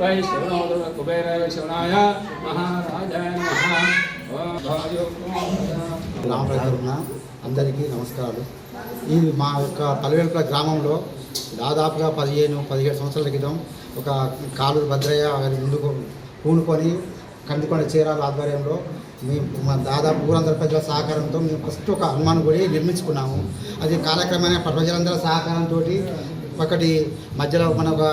Why శివనో కుబేరాయ శివనాయ మహారాజాయ అందరికీ నమస్కారాలు. ఇది మా యొక్క పల్లెవేల్పుల గ్రామంలో దాదాపుగా పదిహేను పదిహేడు సంవత్సరాల క్రితం ఒక కాలూరు భద్రయ్య గారి ముందుకు పూనుకొని కందుకొండ చీరాల ఆధ్వర్యంలో మేము మా దాదాపు ఊరందరి ప్రజల సహకారంతో మేము ఫస్ట్ ఒక హనుమాన్ గుడి నిర్మించుకున్నాము. అది కాలక్రమేణా ప్రజలందరి సహకారంతో ఒకటి మధ్యలో మన ఒక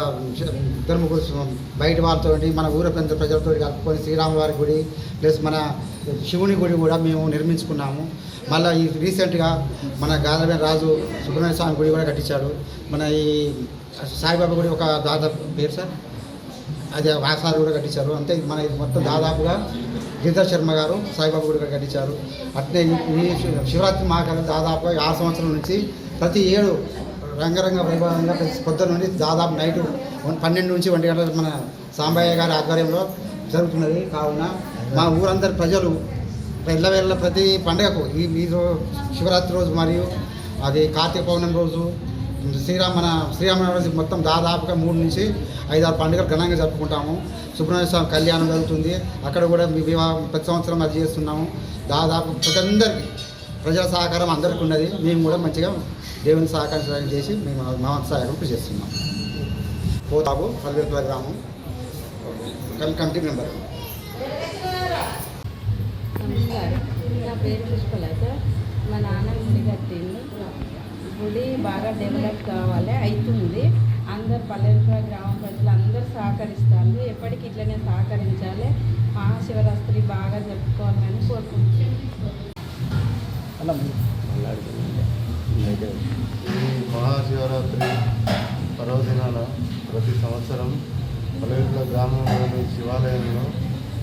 ఇద్దరు ముగ్గురు బయట వాళ్ళతో మన ఊర పెద్ద ప్రజలతో కలుపుకొని శ్రీరామవారి గుడి ప్లస్ మన శివుని గుడి కూడా మేము నిర్మించుకున్నాము. మళ్ళీ ఈ రీసెంట్గా మన గాదరమైన రాజు సుబ్రహ్మణ్య స్వామి గుడి కూడా కట్టించాడు మన ఈ సాయిబాబా గుడి ఒక దాదాపు పేరు సార్? అది వాసాలు కూడా కట్టించారు. అంతే మన ఇది మొత్తం దాదాపుగా గిరిధర్ శర్మ గారు సాయిబాబా గుడి కూడా కట్టించారు. అట్లే ఈ శివరాత్రి మహాకాలం దాదాపుగా ఆరు సంవత్సరం నుంచి ప్రతి ఏడు రంగరంగ వైభవంగా ప్రతి పొద్దున్న నుండి దాదాపు నైట్ వన్- పన్నెండు నుంచి ఒంటి గంటల మన సాంబయ్య గారి ఆధ్వర్యంలో జరుగుతున్నది. కావున మా ఊరందరి ప్రజలు వెళ్ళవేళ్ళ ప్రతి పండుగకు ఈ మీరు శివరాత్రి రోజు మరియు అది కార్తీక పౌర్ణమి రోజు శ్రీరామ మన శ్రీరామనవమి మొత్తం దాదాపుగా మూడు నుంచి ఐదారు పండుగలు ఘనంగా జరుపుకుంటాము. సుబ్రహ్మణ్య స్వామి కళ్యాణం జరుగుతుంది. అక్కడ కూడా వివాహం ప్రతి సంవత్సరం అది చేస్తున్నాము. దాదాపు ప్రజలందరికీ ప్రజల సహకారం అందరికీ ఉన్నది. మేము కూడా మంచిగా దేవుని సహకారం చేసి మేము మా వంతు చేస్తున్నాం. పోతాబు పల్వేర్కుల గ్రామం. Committee member. నా పేరు పుష్పలత. మా నాన్న గుడి కట్టింది గుడి బాగా డెవలప్ కావాలి అవుతుంది అందరు పల్లెటూరు గ్రామ ప్రజలు అందరూ సహకరిస్తారు. ఎప్పటికీ ఇట్లనే సహకరించాలి. మహాశివరాత్రి బాగా జరుపుకోవాలని కోరుకుంటున్నాను ఈ మహాశివరాత్రి పర్వదినాన ప్రతి సంవత్సరం పల్లెటూళ్ళ గ్రామంలోని శివాలయంలో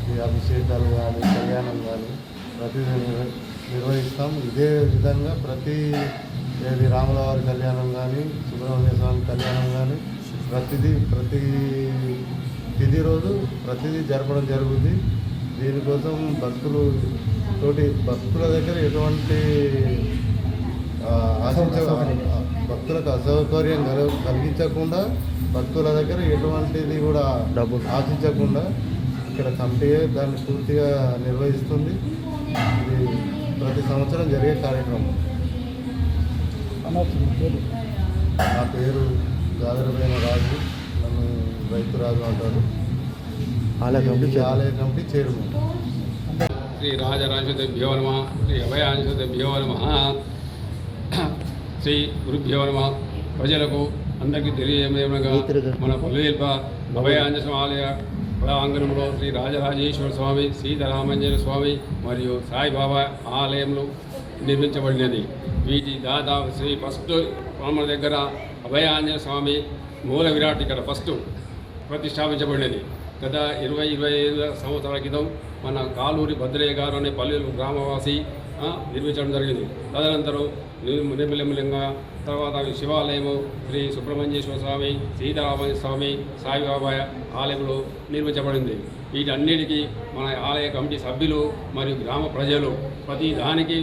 ఈ అభిషేకాలు కానీ కళ్యాణం కానీ ప్రతి నిర్వహిస్తాం. ఇదే విధంగా ప్రతి ఏది రాములవారి కళ్యాణం కానీ సుబ్రహ్మణ్య స్వామి కళ్యాణం కానీ ప్రతిదీ ప్రతి తిది రోజు ప్రతిదీ జరపడం జరుగుతుంది దీనికోసం భక్తులు తోటి భక్తుల దగ్గర ఎటువంటి ఆశించ భక్తులకు అసౌకర్యం కల- కలిగించకుండా భక్తుల దగ్గర ఎటువంటిది కూడా డబ్బు. ఆశించకుండా ఇక్కడ కమిటీ దాన్ని పూర్తిగా నిర్వహిస్తుంది. ఇది ప్రతి సంవత్సరం జరిగే కార్యక్రమం. నా పేరు గాదరమైన రాజు. నన్ను రైతు రాజు అంటారు. ఈ ఆలయ కమిటీ చైర్మన్. శ్రీ రాజరాజభ్యో నమ శ్రీ అభయాంశభ్యో నమ. శ్రీ గురుభ్యో నమ. ప్రజలకు అందరికీ తెలియజేయమనగా మన పల్లెల్ప అభయాంజన ఆలయ ప్రాంగణంలో శ్రీ రాజరాజేశ్వర స్వామి సీతారామంజన స్వామి మరియు సాయిబాబా ఆలయంలో నిర్మించబడినది. వీటి దాదాపు శ్రీ ఫస్ట్ మన దగ్గర అభయాంజన స్వామి మూల విరాట్ ఇక్కడ ఫస్ట్ ప్రతిష్టాపించబడినది. గత ఇరవై ఇరవై ఐదు సంవత్సరాల క్రితం మన కాలూరి భద్రయ్య గారు అనే పల్లెలు గ్రామవాసి నిర్మించడం జరిగింది. తదనంతరం నిర్మలింగా తర్వాత శివాలయము శ్రీ సుబ్రహ్మణ్యేశ్వర స్వామి సీతారామయ్య స్వామి సాయిబాబా ఆలయంలో నిర్మించబడింది. వీటన్నిటికీ మన ఆలయ కమిటీ సభ్యులు మరియు గ్రామ ప్రజలు ప్రతి దానికి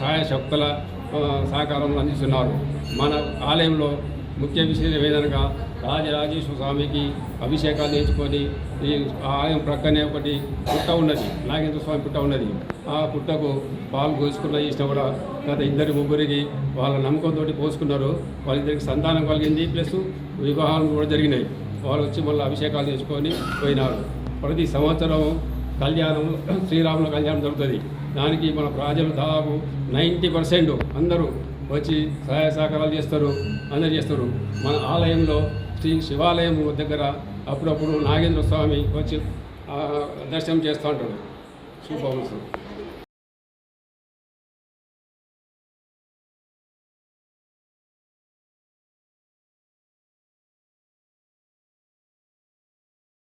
సహాయ శక్తుల సహకారం అందిస్తున్నారు. మన ఆలయంలో ముఖ్య విషయం ఏదనగా రాజరాజేశ్వర స్వామికి అభిషేకాలు నేర్చుకొని ఈ ఆలయం ప్రక్కనే ఒకటి పుట్ట ఉన్నది నాగేంద్ర స్వామి పుట్ట ఉన్నది. ఆ పుట్టకు పాలు పోసుకున్న ఇష్టం కూడా గత ఇద్దరు ముగ్గురికి వాళ్ళ నమ్మకంతో పోసుకున్నారు. వాళ్ళిద్దరికి సంతానం కలిగింది ప్లస్ వివాహాలు కూడా జరిగినాయి. వాళ్ళు వచ్చి మళ్ళీ అభిషేకాలు చేసుకొని పోయినారు. ప్రతి సంవత్సరం కళ్యాణం శ్రీరాముల కళ్యాణం జరుగుతుంది. దానికి మన ప్రజలు దాదాపు నైంటీ పర్సెంట్ అందరూ వచ్చి సహాయ సహకారాలు చేస్తారు అందరు చేస్తారు. మన ఆలయంలో శ్రీ శివాలయం దగ్గర అప్పుడప్పుడు నాగేంద్ర స్వామి వచ్చి దర్శనం చేస్తూ ఉంటాడు. శుభవంశం